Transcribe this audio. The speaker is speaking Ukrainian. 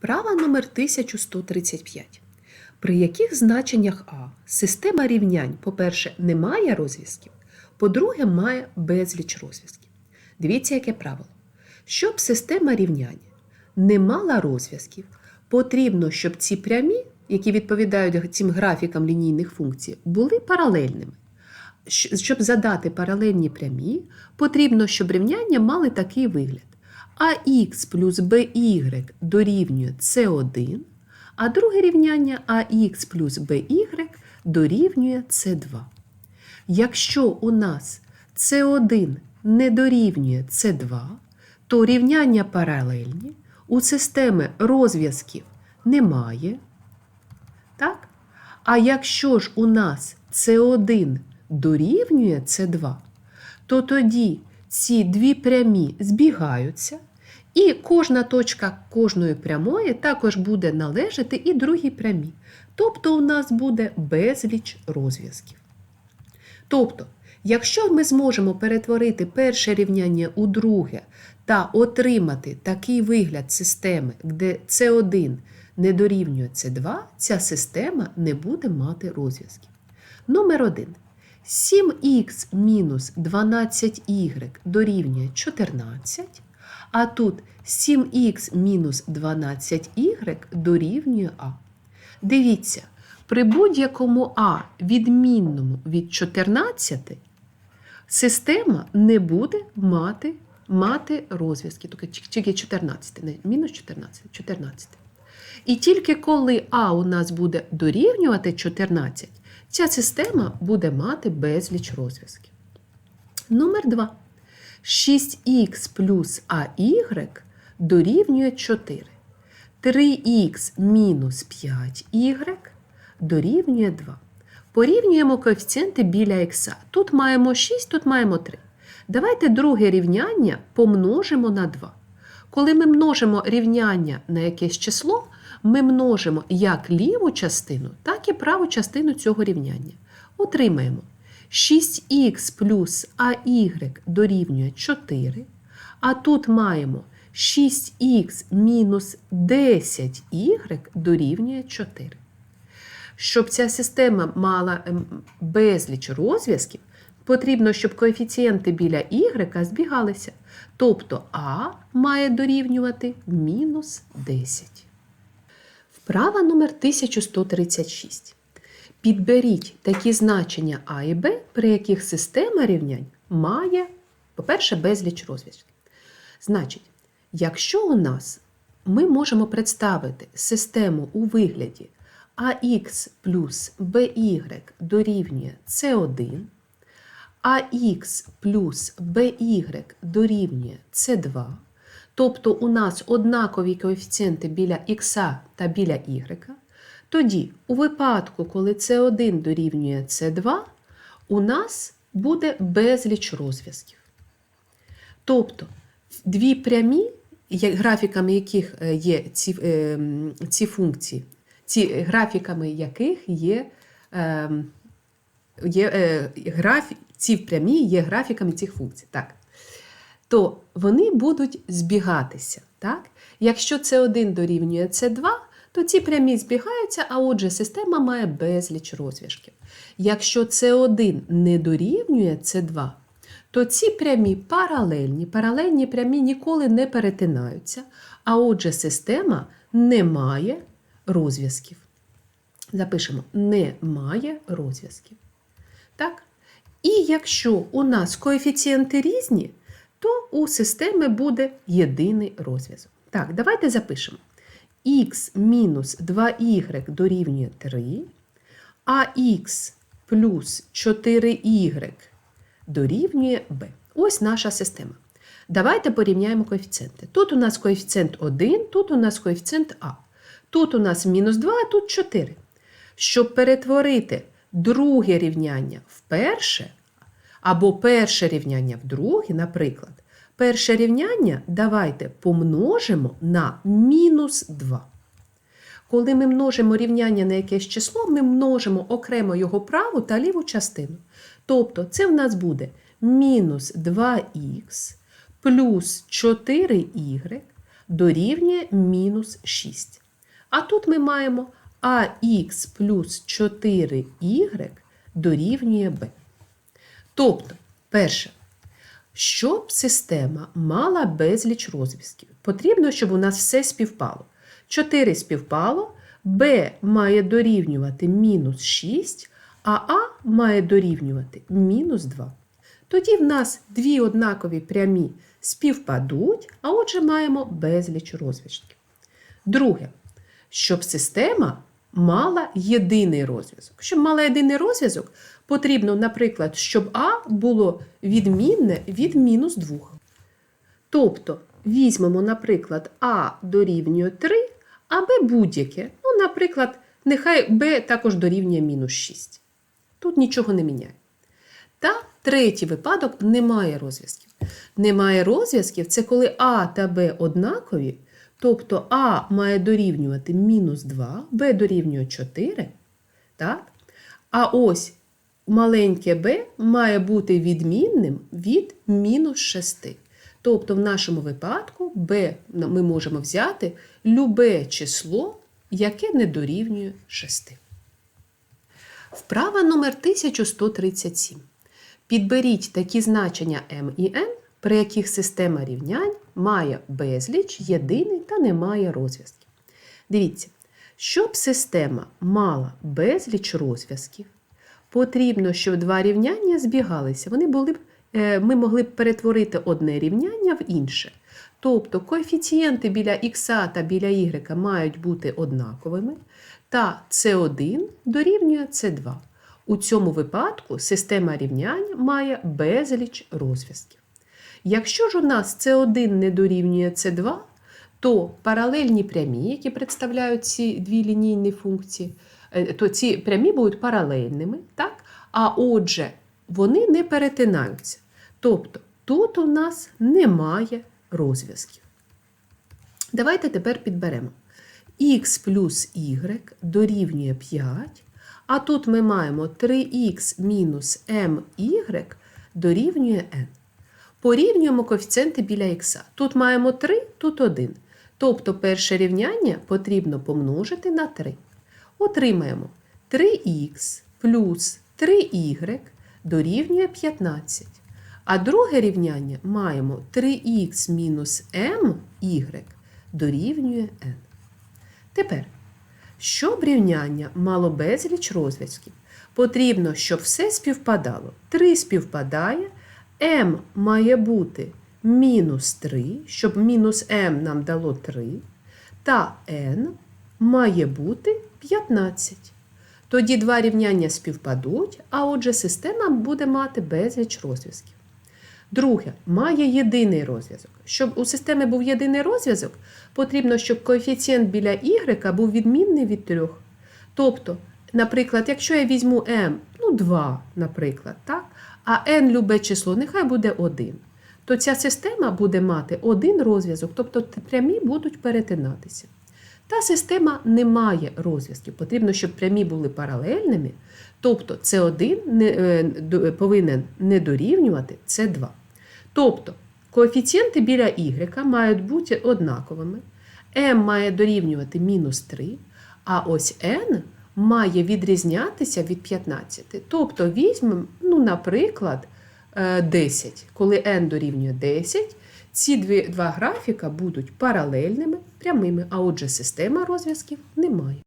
Вправа номер 1135. При яких значеннях А система рівнянь, по-перше, не має розв'язків, по-друге, має безліч розв'язків. Дивіться, яке правило. Щоб система рівнянь не мала розв'язків, потрібно, щоб ці прямі, які відповідають цим графікам лінійних функцій, були паралельними. Щоб задати паралельні прямі, потрібно, щоб рівняння мали такий вигляд. АХ плюс БY дорівнює С1, а друге рівняння АХ плюс БY дорівнює С2. Якщо у нас С1 не дорівнює С2, то рівняння паралельні, у системи розв'язків немає. Так? А якщо ж у нас С1 дорівнює С2, то тоді ці дві прямі збігаються, і кожна точка кожної прямої також буде належати і другій прямі. Тобто у нас буде безліч розв'язків. Тобто, якщо ми зможемо перетворити перше рівняння у друге та отримати такий вигляд системи, де С1 не дорівнює С2, ця система не буде мати розв'язків. Номер 1. 7х мінус 12y дорівнює 14, а тут 7х мінус 12y дорівнює а. Дивіться, при будь-якому а відмінному від 14 система не буде мати, мати розв'язки. Тільки- Тільки 14, не мінус 14, 14. І тільки коли А у нас буде дорівнювати 14, ця система буде мати безліч розв'язків. Номер 2. 6х плюс АY дорівнює 4. 3х мінус 5y дорівнює 2. Порівнюємо коефіцієнти біля х. Тут маємо 6, тут маємо 3. Давайте друге рівняння помножимо на 2. Коли ми множимо рівняння на якесь число, ми множимо як ліву частину, так і праву частину цього рівняння. Отримаємо 6х плюс АY дорівнює 4, а тут маємо 6х мінус 10y дорівнює 4. Щоб ця система мала ем, безліч розв'язків, потрібно, щоб коефіцієнти біля y збігалися. Тобто А має дорівнювати мінус 10. Вправа номер 1136. Підберіть такі значення А і Б, при яких система рівнянь має, по-перше, безліч розв'язків. Значить, якщо у нас ми можемо представити систему у вигляді АХ плюс BY дорівнює С1, АХ плюс BY дорівнює С2, тобто у нас однакові коефіцієнти біля х та біля y, тоді у випадку, коли С1 дорівнює С2, у нас буде безліч розв'язків. Тобто дві прямі, графіками яких є ці, ці функції, ці графіками яких є, є е, графі, ці прямі є графіками цих функцій. Так. То вони будуть збігатися. Так? Якщо С1 дорівнює С2, то ці прямі збігаються, а отже, система має безліч розв'язків. Якщо С1 не дорівнює С2, то ці прямі паралельні. Паралельні прямі ніколи не перетинаються, а отже, система не має розв'язків. Запишемо, не має розв'язків. Так? І якщо у нас коефіцієнти різні, то у системи буде єдиний розв'язок. Так, давайте запишемо. Х мінус 2y дорівнює 3, а х плюс 4y дорівнює b. Ось наша система. Давайте порівняємо коефіцієнти. Тут у нас коефіцієнт 1, тут у нас коефіцієнт а. Тут у нас мінус 2, а тут 4. Щоб перетворити друге рівняння в перше, або перше рівняння в друге, наприклад, перше рівняння давайте помножимо на мінус 2. Коли ми множимо рівняння на якесь число, ми множимо окремо його праву та ліву частину. Тобто це в нас буде мінус 2х плюс 4y дорівнює мінус 6. А тут ми маємо АХ плюс 4y дорівнює b. Тобто, перше, щоб система мала безліч розв'язків, потрібно, щоб у нас все співпало. 4 співпало, b має дорівнювати мінус 6, а а має дорівнювати мінус 2. Тоді в нас дві однакові прямі співпадуть, а отже маємо безліч розв'язків. Друге, щоб система мала єдиний розв'язок. Щоб мала єдиний розв'язок, потрібно, наприклад, щоб А було відмінне від мінус 2. Тобто візьмемо, наприклад, А дорівнює 3, а Б будь-яке. Ну, наприклад, нехай Б також дорівнює мінус 6. Тут нічого не міняє. Та третій випадок немає розв'язків. Немає розв'язків це коли А та Б однакові, тобто А має дорівнювати мінус 2, Б дорівнює 4. Так? А ось маленьке b має бути відмінним від мінус 6. Тобто, в нашому випадку b ми можемо взяти любе число, яке не дорівнює 6. Вправа номер 1137. Підберіть такі значення m і n, при яких система рівнянь має безліч, єдиний та не має розв'язків. Дивіться, щоб система мала безліч розв'язків, потрібно, щоб два рівняння збігалися. Вони були б, е, ми могли б перетворити одне рівняння в інше. Тобто коефіцієнти біля х та біля y мають бути однаковими, та С1 дорівнює С2. У цьому випадку система рівнянь має безліч розв'язків. Якщо ж у нас С1 не дорівнює С2, то паралельні прямі, які представляють ці дві лінійні функції, е, то ці прямі будуть паралельними, так? а отже, вони не перетинаються. Тобто тут у нас немає розв'язків. Давайте тепер підберемо. х плюс y дорівнює 5, а тут ми маємо 3х мінус my дорівнює n. Порівнюємо коефіцієнти біля х. Тут маємо 3, тут 1. Тобто перше рівняння потрібно помножити на 3. Отримаємо 3х плюс 3y дорівнює 15. А друге рівняння маємо 3х мінус my дорівнює n. Тепер, щоб рівняння мало безліч розв'язків, потрібно, щоб все співпадало. 3 співпадає, m має бути мінус 3, щоб мінус m нам дало 3, та n має бути 15. Тоді два рівняння співпадуть, а отже, система буде мати безліч розв'язків. Друге, має єдиний розв'язок. Щоб у системи був єдиний розв'язок, потрібно, щоб коефіцієнт біля y був відмінний від 3. Тобто, наприклад, якщо я візьму m, ну 2, наприклад, так, а n любе число, нехай буде 1, то ця система буде мати один розв'язок, тобто прямі будуть перетинатися. Та система не має розв'язків. Потрібно, щоб прямі були паралельними, тобто С1 не, е, повинен не дорівнювати С2. Тобто коефіцієнти біля y мають бути однаковими, m має дорівнювати мінус 3, а ось n має відрізнятися від 15. Тобто візьмемо, ну, наприклад, е, 10. Коли n дорівнює 10, ці дві, два графіка будуть паралельними, прямими, а отже, система розв'язків немає.